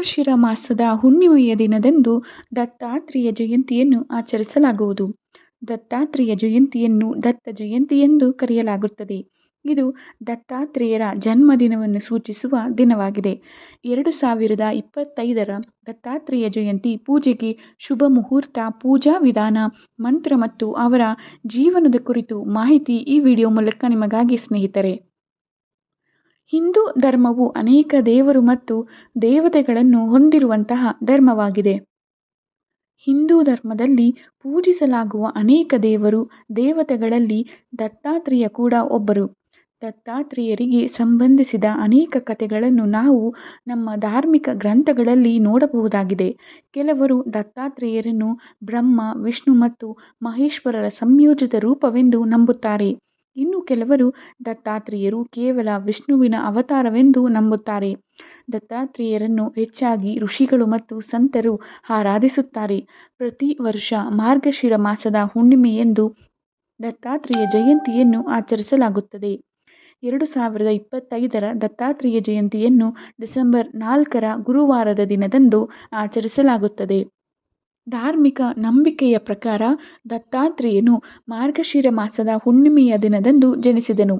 ಮಾರ್ಗಶಿರ ಮಾಸದ ಹುಣ್ಣಿಮೆಯ ದಿನದಂದು ದತ್ತಾತ್ರೇಯ ಜಯಂತಿಯನ್ನು ಆಚರಿಸಲಾಗುವುದು. ದತ್ತಾತ್ರೇಯ ಜಯಂತಿಯನ್ನು ದತ್ತ ಜಯಂತಿ ಎಂದು ಕರೆಯಲಾಗುತ್ತದೆ. ಇದು ದತ್ತಾತ್ರೇಯರ ಜನ್ಮದಿನವನ್ನು ಸೂಚಿಸುವ ದಿನವಾಗಿದೆ. ಎರಡು ಸಾವಿರದ ಇಪ್ಪತ್ತೈದರ ದತ್ತಾತ್ರೇಯ ಜಯಂತಿ ಪೂಜೆಗೆ ಶುಭ ಮುಹೂರ್ತ, ಪೂಜಾ ವಿಧಾನ, ಮಂತ್ರ ಮತ್ತು ಅವರ ಜೀವನದ ಕುರಿತು ಮಾಹಿತಿ ಈ ವಿಡಿಯೋ ಮೂಲಕ ನಿಮಗಾಗಿ ಸ್ನೇಹಿತರೆ. ಹಿಂದೂ ಧರ್ಮವು ಅನೇಕ ದೇವರು ಮತ್ತು ದೇವತೆಗಳನ್ನು ಹೊಂದಿರುವಂತಹ ಧರ್ಮವಾಗಿದೆ. ಹಿಂದೂ ಧರ್ಮದಲ್ಲಿ ಪೂಜಿಸಲಾಗುವ ಅನೇಕ ದೇವರು, ದೇವತೆಗಳಲ್ಲಿ ದತ್ತಾತ್ರೇಯ ಕೂಡ ಒಬ್ಬರು. ದತ್ತಾತ್ರೇಯರಿಗೆ ಸಂಬಂಧಿಸಿದ ಅನೇಕ ಕಥೆಗಳನ್ನು ನಾವು ನಮ್ಮ ಧಾರ್ಮಿಕ ಗ್ರಂಥಗಳಲ್ಲಿ ನೋಡಬಹುದಾಗಿದೆ. ಕೆಲವರು ದತ್ತಾತ್ರೇಯರನ್ನು ಬ್ರಹ್ಮ, ವಿಷ್ಣು ಮತ್ತು ಮಹೇಶ್ವರರ ಸಂಯೋಜಿತ ರೂಪವೆಂದು ನಂಬುತ್ತಾರೆ. ಇನ್ನು ಕೆಲವರು ದತ್ತಾತ್ರೇಯರು ಕೇವಲ ವಿಷ್ಣುವಿನ ಅವತಾರವೆಂದು ನಂಬುತ್ತಾರೆ. ದತ್ತಾತ್ರೇಯರನ್ನು ಹೆಚ್ಚಾಗಿ ಋಷಿಗಳು ಮತ್ತು ಸಂತರು ಆರಾಧಿಸುತ್ತಾರೆ. ಪ್ರತಿ ವರ್ಷ ಮಾರ್ಗಶಿರ ಮಾಸದ ಹುಣ್ಣಿಮೆಯಂದು ದತ್ತಾತ್ರೇಯ ಜಯಂತಿಯನ್ನು ಆಚರಿಸಲಾಗುತ್ತದೆ. ಎರಡು ಸಾವಿರದ ಇಪ್ಪತ್ತೈದರ ದತ್ತಾತ್ರೇಯ ಜಯಂತಿಯನ್ನು ಡಿಸೆಂಬರ್ ನಾಲ್ಕರ ಗುರುವಾರದ ದಿನದಂದು ಆಚರಿಸಲಾಗುತ್ತದೆ. ಧಾರ್ಮಿಕ ನಂಬಿಕೆಯ ಪ್ರಕಾರ ದತ್ತಾತ್ರೇಯನು ಮಾರ್ಗಶಿರ ಮಾಸದ ಹುಣ್ಣಿಮೆಯ ದಿನದಂದು ಜನಿಸಿದನು.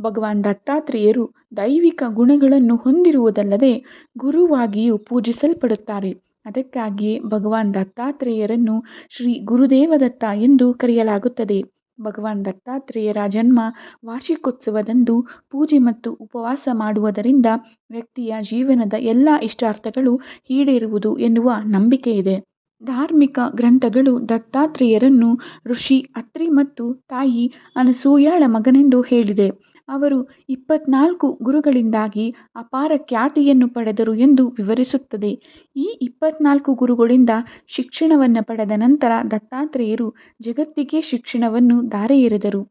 ಭಗವಾನ್ ದತ್ತಾತ್ರೇಯರು ದೈವಿಕ ಗುಣಗಳನ್ನು ಹೊಂದಿರುವುದಲ್ಲದೆ ಗುರುವಾಗಿಯೂ ಪೂಜಿಸಲ್ಪಡುತ್ತಾರೆ. ಅದಕ್ಕಾಗಿಯೇ ಭಗವಾನ್ ದತ್ತಾತ್ರೇಯರನ್ನು ಶ್ರೀ ಗುರುದೇವದತ್ತ ಎಂದು ಕರೆಯಲಾಗುತ್ತದೆ. ಭಗವಾನ್ ದತ್ತಾತ್ರೇಯರ ಜನ್ಮ ವಾರ್ಷಿಕೋತ್ಸವದಂದು ಪೂಜೆ ಮತ್ತು ಉಪವಾಸ ಮಾಡುವುದರಿಂದ ವ್ಯಕ್ತಿಯ ಜೀವನದ ಎಲ್ಲ ಇಷ್ಟಾರ್ಥಗಳು ಈಡೇರುವುದು ಎನ್ನುವ ನಂಬಿಕೆಯಿದೆ. ಧಾರ್ಮಿಕ ಗ್ರಂಥಗಳು ದತ್ತಾತ್ರೇಯರನ್ನು ಋಷಿ ಅತ್ರಿ ಮತ್ತು ತಾಯಿ ಅನಸೂಯಾಳ ಮಗನೆಂದು ಹೇಳಿದೆ. ಅವರು ಇಪ್ಪತ್ನಾಲ್ಕು ಗುರುಗಳಿಂದಾಗಿ ಅಪಾರ ಖ್ಯಾತಿಯನ್ನು ಪಡೆದರು ಎಂದು ವಿವರಿಸುತ್ತದೆ. ಈ ಇಪ್ಪತ್ನಾಲ್ಕು ಗುರುಗಳಿಂದ ಶಿಕ್ಷಣವನ್ನು ಪಡೆದ ನಂತರ ದತ್ತಾತ್ರೇಯರು ಜಗತ್ತಿಗೆ ಶಿಕ್ಷಣವನ್ನು ಧಾರೆ ಎರೆದರು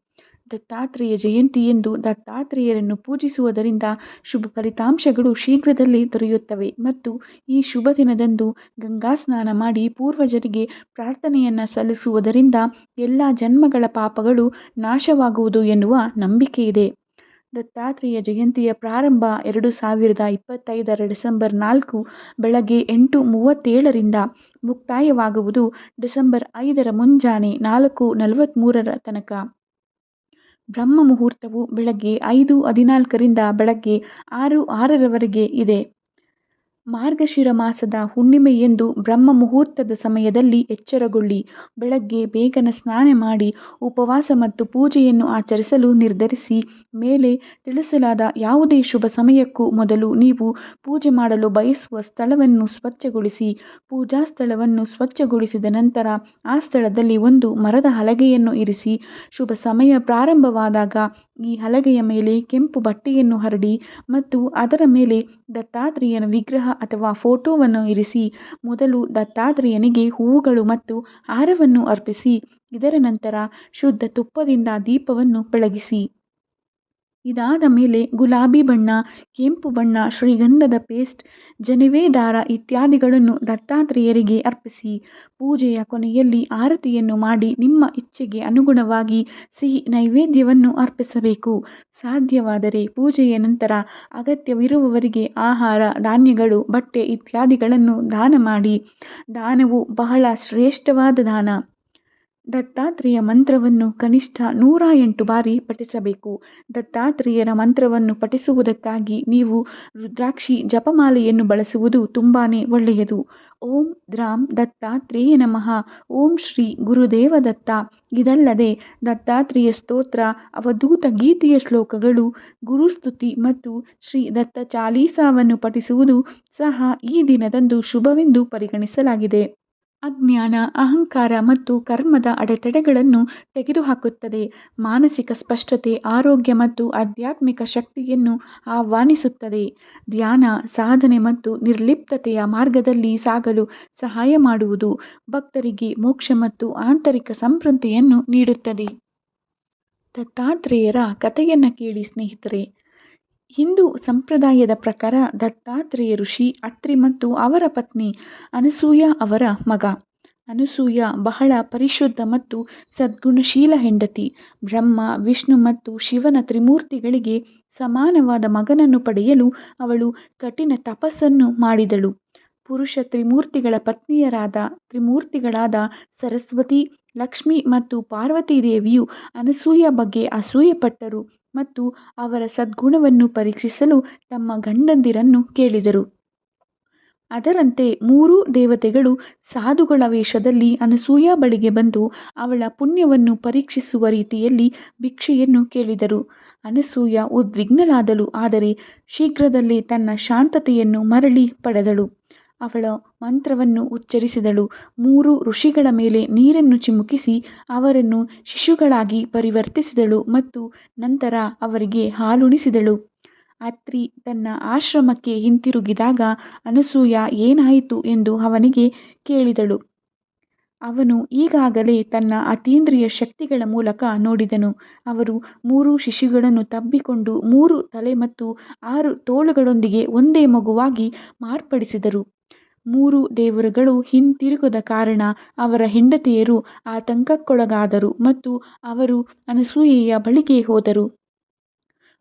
ದತ್ತಾತ್ರೇಯ ಜಯಂತಿಯಂದು ದತ್ತಾತ್ರೇಯರನ್ನು ಪೂಜಿಸುವುದರಿಂದ ಶುಭ ಫಲಿತಾಂಶಗಳು ಶೀಘ್ರದಲ್ಲಿ ದೊರೆಯುತ್ತವೆ ಮತ್ತು ಈ ಶುಭ ದಿನದಂದು ಗಂಗಾ ಸ್ನಾನ ಮಾಡಿ ಪೂರ್ವಜರಿಗೆ ಪ್ರಾರ್ಥನೆಯನ್ನು ಸಲ್ಲಿಸುವುದರಿಂದ ಎಲ್ಲ ಜನ್ಮಗಳ ಪಾಪಗಳು ನಾಶವಾಗುವುದು ಎನ್ನುವ ನಂಬಿಕೆ ಇದೆ. ದತ್ತಾತ್ರೇಯ ಜಯಂತಿಯ ಪ್ರಾರಂಭ ಎರಡು ಸಾವಿರದ ಇಪ್ಪತ್ತೈದರ ಡಿಸೆಂಬರ್ ನಾಲ್ಕು ಬೆಳಗ್ಗೆ ಎಂಟು ಮೂವತ್ತೇಳರಿಂದ ಮುಕ್ತಾಯವಾಗುವುದು ಡಿಸೆಂಬರ್ ಐದರ ಮುಂಜಾನೆ ನಾಲ್ಕು ನಲವತ್ತ್ಮೂರರ ತನಕ. ಬ್ರಹ್ಮ ಮುಹೂರ್ತವು ಬೆಳಗ್ಗೆ ಐದು ಹದಿನಾಲ್ಕರಿಂದ ಬೆಳಗ್ಗೆ ಆರು ಆರರವರೆಗೆ ಇದೆ. ಮಾರ್ಗಶಿರ ಮಾಸದ ಹುಣ್ಣಿಮೆಯಂದು ಬ್ರಹ್ಮ ಮುಹೂರ್ತದ ಸಮಯದಲ್ಲಿ ಎಚ್ಚರಗೊಳ್ಳಿ. ಬೆಳಗ್ಗೆ ಬೇಗನೆ ಸ್ನಾನ ಮಾಡಿ, ಉಪವಾಸ ಮತ್ತು ಪೂಜೆಯನ್ನು ಆಚರಿಸಲು ನಿರ್ಧರಿಸಿ. ಮೇಲೆ ತಿಳಿಸಲಾದ ಯಾವುದೇ ಶುಭ ಸಮಯಕ್ಕೂ ಮೊದಲು ನೀವು ಪೂಜೆ ಮಾಡಲು ಬಯಸುವ ಸ್ಥಳವನ್ನು ಸ್ವಚ್ಛಗೊಳಿಸಿ. ಪೂಜಾ ಸ್ಥಳವನ್ನು ಸ್ವಚ್ಛಗೊಳಿಸಿದ ನಂತರ ಆ ಸ್ಥಳದಲ್ಲಿ ಒಂದು ಮರದ ಹಲಗೆಯನ್ನು ಇರಿಸಿ. ಶುಭ ಸಮಯ ಪ್ರಾರಂಭವಾದಾಗ ಈ ಹಲಗೆಯ ಮೇಲೆ ಕೆಂಪು ಬಟ್ಟೆಯನ್ನು ಹರಡಿ ಮತ್ತು ಅದರ ಮೇಲೆ ದತ್ತಾತ್ರೇಯನ ವಿಗ್ರಹ ಅಥವಾ ಫೋಟೋವನ್ನು ಇರಿಸಿ, ಮೊದಲು ದತ್ತಾತ್ರೇಯನಿಗೆ ಹೂವುಗಳು ಮತ್ತು ಹಾರವನ್ನು ಅರ್ಪಿಸಿ, ಇದರ ನಂತರ ಶುದ್ಧ ತುಪ್ಪದಿಂದ ದೀಪವನ್ನು ಬೆಳಗಿಸಿ. ಇದಾದ ಮೇಲೆ ಗುಲಾಬಿ ಬಣ್ಣ, ಕೆಂಪು ಬಣ್ಣ, ಶ್ರೀಗಂಧದ ಪೇಸ್ಟ್, ಜನಿವೆ ದಾರ ಇತ್ಯಾದಿಗಳನ್ನು ದತ್ತಾತ್ರೇಯರಿಗೆ ಅರ್ಪಿಸಿ ಪೂಜೆಯ ಕೊನೆಯಲ್ಲಿ ಆರತಿಯನ್ನು ಮಾಡಿ ನಿಮ್ಮ ಇಚ್ಛೆಗೆ ಅನುಗುಣವಾಗಿ ಸಿಹಿ ನೈವೇದ್ಯವನ್ನು ಅರ್ಪಿಸಬೇಕು. ಸಾಧ್ಯವಾದರೆ ಪೂಜೆಯ ನಂತರ ಅಗತ್ಯವಿರುವವರಿಗೆ ಆಹಾರ, ಧಾನ್ಯಗಳು, ಬಟ್ಟೆ ಇತ್ಯಾದಿಗಳನ್ನು ದಾನ ಮಾಡಿ. ದಾನವು ಬಹಳ ಶ್ರೇಷ್ಠವಾದ ದಾನ. ದತ್ತಾತ್ರೇಯ ಮಂತ್ರವನ್ನು ಕನಿಷ್ಠ ನೂರ ಎಂಟು ಬಾರಿ ಪಠಿಸಬೇಕು. ದತ್ತಾತ್ರೇಯರ ಮಂತ್ರವನ್ನು ಪಠಿಸುವುದಕ್ಕಾಗಿ ನೀವು ರುದ್ರಾಕ್ಷಿ ಜಪಮಾಲೆಯನ್ನು ಬಳಸುವುದು ತುಂಬಾನೇ ಒಳ್ಳೆಯದು. ಓಂ ದ್ರಾಂ ದತ್ತಾತ್ರೇಯ ನಮಃ. ಓಂ ಶ್ರೀ ಗುರುದೇವ ದತ್ತ. ಇದಲ್ಲದೆ ದತ್ತಾತ್ರೇಯ ಸ್ತೋತ್ರ, ಅವಧೂತ ಗೀತೆಯ ಶ್ಲೋಕಗಳು, ಗುರುಸ್ತುತಿ ಮತ್ತು ಶ್ರೀ ದತ್ತ ಚಾಲೀಸಾವನ್ನು ಪಠಿಸುವುದು ಸಹ ಈ ದಿನದಂದು ಶುಭವೆಂದು ಪರಿಗಣಿಸಲಾಗಿದೆ. ಅಜ್ಞಾನ, ಅಹಂಕಾರ ಮತ್ತು ಕರ್ಮದ ಅಡೆತಡೆಗಳನ್ನು ತೆಗೆದುಹಾಕುತ್ತದೆ. ಮಾನಸಿಕ ಸ್ಪಷ್ಟತೆ, ಆರೋಗ್ಯ ಮತ್ತು ಆಧ್ಯಾತ್ಮಿಕ ಶಕ್ತಿಯನ್ನು ಆಹ್ವಾನಿಸುತ್ತದೆ. ಧ್ಯಾನ, ಸಾಧನೆ ಮತ್ತು ನಿರ್ಲಿಪ್ತತೆಯ ಮಾರ್ಗದಲ್ಲಿ ಸಾಗಲು ಸಹಾಯ ಮಾಡುವುದು ಭಕ್ತರಿಗೆ ಮೋಕ್ಷ ಮತ್ತು ಆಂತರಿಕ ಸಮೃದ್ಧಿಯನ್ನು ನೀಡುತ್ತದೆ. ದತ್ತಾತ್ರೇಯರ ಕಥೆಯನ್ನು ಕೇಳಿ ಸ್ನೇಹಿತರೆ ಹಿಂದೂ ಸಂಪ್ರದಾಯದ ಪ್ರಕಾರ ದತ್ತಾತ್ರೇಯ ಋಷಿ ಅತ್ರಿ ಮತ್ತು ಅವರ ಪತ್ನಿ ಅನಸೂಯ ಅವರ ಮಗ. ಅನಸೂಯ ಬಹಳ ಪರಿಶುದ್ಧ ಮತ್ತು ಸದ್ಗುಣಶೀಲ ಹೆಂಡತಿ. ಬ್ರಹ್ಮ, ವಿಷ್ಣು ಮತ್ತು ಶಿವನ ತ್ರಿಮೂರ್ತಿಗಳಿಗೆ ಸಮಾನವಾದ ಮಗನನ್ನು ಪಡೆಯಲು ಅವಳು ಕಠಿಣ ತಪಸ್ಸನ್ನು ಮಾಡಿದಳು. ಪುರುಷ ತ್ರಿಮೂರ್ತಿಗಳ ಪತ್ನಿಯರಾದ ತ್ರಿಮೂರ್ತಿಗಳಾದ ಸರಸ್ವತಿ, ಲಕ್ಷ್ಮಿ ಮತ್ತು ಪಾರ್ವತಿ ದೇವಿಯು ಅನಸೂಯ ಬಗ್ಗೆ ಅಸೂಯೆಪಟ್ಟರು ಮತ್ತು ಅವರ ಸದ್ಗುಣವನ್ನು ಪರೀಕ್ಷಿಸಲು ತಮ್ಮ ಗಂಡಂದಿರನ್ನು ಕೇಳಿದರು. ಅದರಂತೆ ಮೂರೂ ದೇವತೆಗಳು ಸಾಧುಗಳ ವೇಷದಲ್ಲಿ ಅನಸೂಯ ಬಳಿಗೆ ಬಂದು ಅವಳ ಪುಣ್ಯವನ್ನು ಪರೀಕ್ಷಿಸುವ ರೀತಿಯಲ್ಲಿ ಭಿಕ್ಷೆಯನ್ನು ಕೇಳಿದರು. ಅನಸೂಯ ಉದ್ವಿಗ್ನಳಾದಳು, ಆದರೆ ಶೀಘ್ರದಲ್ಲೇ ತನ್ನ ಶಾಂತತೆಯನ್ನು ಮರಳಿ ಪಡೆದಳು. ಅವಳ ಮಂತ್ರವನ್ನು ಉಚ್ಚರಿಸಿದಳು. ಮೂರು ಋಷಿಗಳ ಮೇಲೆ ನೀರನ್ನು ಚಿಮುಕಿಸಿ ಅವರನ್ನು ಶಿಶುಗಳಾಗಿ ಪರಿವರ್ತಿಸಿದಳು ಮತ್ತು ನಂತರ ಅವರಿಗೆ ಹಾಲುಣಿಸಿದಳು. ಅತ್ರಿ ತನ್ನ ಆಶ್ರಮಕ್ಕೆ ಹಿಂತಿರುಗಿದಾಗ ಅನಸೂಯ ಏನಾಯಿತು ಎಂದು ಅವನಿಗೆ ಕೇಳಿದಳು. ಅವನು ಈಗಾಗಲೇ ತನ್ನ ಅತೀಂದ್ರಿಯ ಶಕ್ತಿಗಳ ಮೂಲಕ ನೋಡಿದನು. ಅವರು ಮೂರು ಶಿಶುಗಳನ್ನು ತಬ್ಬಿಕೊಂಡು ಮೂರು ತಲೆ ಮತ್ತು ಆರು ತೋಳುಗಳೊಂದಿಗೆ ಒಂದೇ ಮಗುವಾಗಿ ಮಾರ್ಪಡಿಸಿದರು. ಮೂರು ದೇವರುಗಳು ಹಿಂತಿರುಗದ ಕಾರಣ ಅವರ ಹೆಂಡತಿಯರು ಆತಂಕಕ್ಕೊಳಗಾದರು ಮತ್ತು ಅವರು ಅನಸೂಯೆಯ ಬಳಿಗೆ ಹೋದರು.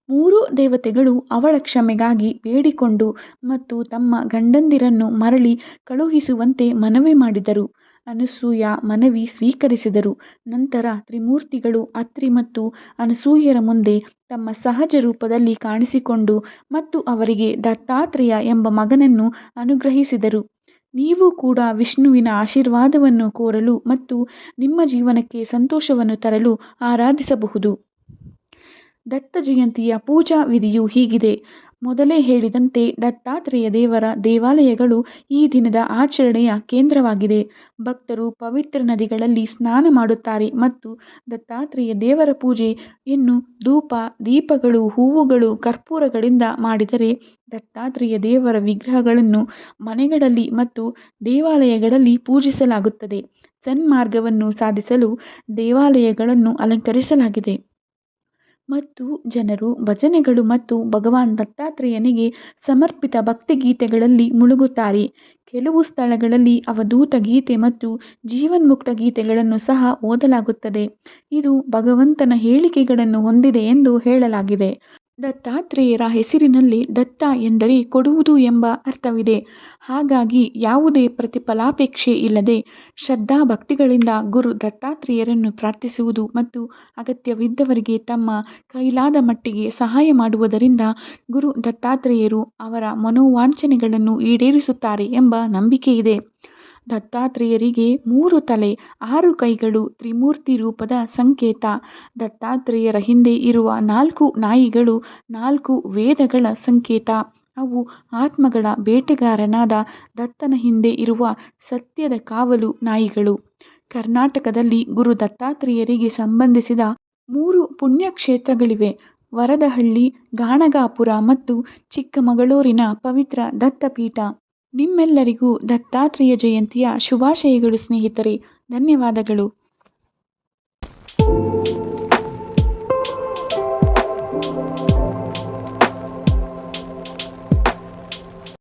ಮೂರು ದೇವತೆಗಳು ಅವಳ ಕ್ಷಮೆಗಾಗಿ ಬೇಡಿಕೊಂಡು ಮತ್ತು ತಮ್ಮ ಗಂಡಂದಿರನ್ನು ಮರಳಿ ಕಳುಹಿಸುವಂತೆ ಮನವಿ ಮಾಡಿದರು. ಅನಸೂಯ ಮನವಿ ಸ್ವೀಕರಿಸಿದರು. ನಂತರ ತ್ರಿಮೂರ್ತಿಗಳು ಅತ್ರಿ ಮತ್ತು ಅನಸೂಯರ ಮುಂದೆ ತಮ್ಮ ಸಹಜ ರೂಪದಲ್ಲಿ ಕಾಣಿಸಿಕೊಂಡು ಮತ್ತು ಅವರಿಗೆ ದತ್ತಾತ್ರೇಯ ಎಂಬ ಮಗನನ್ನು ಅನುಗ್ರಹಿಸಿದರು. ನೀವು ಕೂಡ ವಿಷ್ಣುವಿನ ಆಶೀರ್ವಾದವನ್ನು ಕೋರಲು ಮತ್ತು ನಿಮ್ಮ ಜೀವನಕ್ಕೆ ಸಂತೋಷವನ್ನು ತರಲು ಆರಾಧಿಸಬಹುದು. ದತ್ತ ಜಯಂತಿಯ ಪೂಜಾ ವಿಧಿಯು ಹೀಗಿದೆ. ಮೊದಲೇ ಹೇಳಿದಂತೆ ದತ್ತಾತ್ರೇಯ ದೇವರ ದೇವಾಲಯಗಳು ಈ ದಿನದ ಆಚರಣೆಯ ಕೇಂದ್ರವಾಗಿದೆ. ಭಕ್ತರು ಪವಿತ್ರ ನದಿಗಳಲ್ಲಿ ಸ್ನಾನ ಮಾಡುತ್ತಾರೆ ಮತ್ತು ದತ್ತಾತ್ರೇಯ ದೇವರ ಪೂಜೆಯನ್ನು ಧೂಪ, ದೀಪಗಳು, ಹೂವುಗಳು, ಕರ್ಪೂರಗಳಿಂದ ಮಾಡಿದರೆ ದತ್ತಾತ್ರೇಯ ದೇವರ ವಿಗ್ರಹಗಳನ್ನು ಮನೆಗಳಲ್ಲಿ ಮತ್ತು ದೇವಾಲಯಗಳಲ್ಲಿ ಪೂಜಿಸಲಾಗುತ್ತದೆ. ಸನ್ಮಾರ್ಗವನ್ನು ಸಾಧಿಸಲು ದೇವಾಲಯಗಳನ್ನು ಅಲಂಕರಿಸಲಾಗಿದೆ. ಮತ್ತು ಜನರು, ಭಜನೆಗಳು ಮತ್ತು ಭಗವಾನ್ ದತ್ತಾತ್ರೇಯನಿಗೆ ಸಮರ್ಪಿತ ಭಕ್ತಿಗೀತೆಗಳಲ್ಲಿ ಮುಳುಗುತ್ತಾರೆ. ಕೆಲವು ಸ್ಥಳಗಳಲ್ಲಿ ಅವಧೂತ ಗೀತೆ ಮತ್ತು ಜೀವನ್ಮುಕ್ತ ಗೀತೆಗಳನ್ನು ಸಹ ಓದಲಾಗುತ್ತದೆ. ಇದು ಭಗವಂತನ ಹೇಳಿಕೆಗಳನ್ನು ಹೊಂದಿದೆ ಎಂದು ಹೇಳಲಾಗಿದೆ. ದತ್ತಾತ್ರೇಯರ ಹೆಸರಿನಲ್ಲಿ ದತ್ತ ಎಂದರೆ ಕೊಡುವುದು ಎಂಬ ಅರ್ಥವಿದೆ. ಹಾಗಾಗಿ ಯಾವುದೇ ಪ್ರತಿಫಲಾಪೇಕ್ಷೆ ಇಲ್ಲದೆ ಶ್ರದ್ಧಾಭಕ್ತಿಗಳಿಂದ ಗುರು ದತ್ತಾತ್ರೇಯರನ್ನು ಪ್ರಾರ್ಥಿಸುವುದು ಮತ್ತು ಅಗತ್ಯವಿದ್ದವರಿಗೆ ತಮ್ಮ ಕೈಲಾದ ಮಟ್ಟಿಗೆ ಸಹಾಯ ಮಾಡುವುದರಿಂದ ಗುರು ದತ್ತಾತ್ರೇಯರು ಅವರ ಮನೋವಾಂಛನೆಗಳನ್ನು ಈಡೇರಿಸುತ್ತಾರೆ ಎಂಬ ನಂಬಿಕೆಯಿದೆ. ದತ್ತಾತ್ರೇಯರಿಗೆ ಮೂರು ತಲೆ, ಆರು ಕೈಗಳು ತ್ರಿಮೂರ್ತಿ ರೂಪದ ಸಂಕೇತ. ದತ್ತಾತ್ರೇಯರ ಹಿಂದೆ ಇರುವ ನಾಲ್ಕು ನಾಯಿಗಳು ನಾಲ್ಕು ವೇದಗಳ ಸಂಕೇತ. ಅವು ಆತ್ಮಗಳ ಬೇಟೆಗಾರನಾದ ದತ್ತನ ಹಿಂದೆ ಇರುವ ಸತ್ಯದ ಕಾವಲು ನಾಯಿಗಳು. ಕರ್ನಾಟಕದಲ್ಲಿ ಗುರು ದತ್ತಾತ್ರೇಯರಿಗೆ ಸಂಬಂಧಿಸಿದ ಮೂರು ಪುಣ್ಯಕ್ಷೇತ್ರಗಳಿವೆ. ವರದಹಳ್ಳಿ, ಗಾಣಗಾಪುರ ಮತ್ತು ಚಿಕ್ಕಮಗಳೂರಿನ ಪವಿತ್ರ ದತ್ತಪೀಠ. ನಿಮ್ಮೆಲ್ಲರಿಗೂ ದತ್ತಾತ್ರೇಯ ಜಯಂತಿಯ ಶುಭಾಶಯಗಳು ಸ್ನೇಹಿತರೆ. ಧನ್ಯವಾದಗಳು.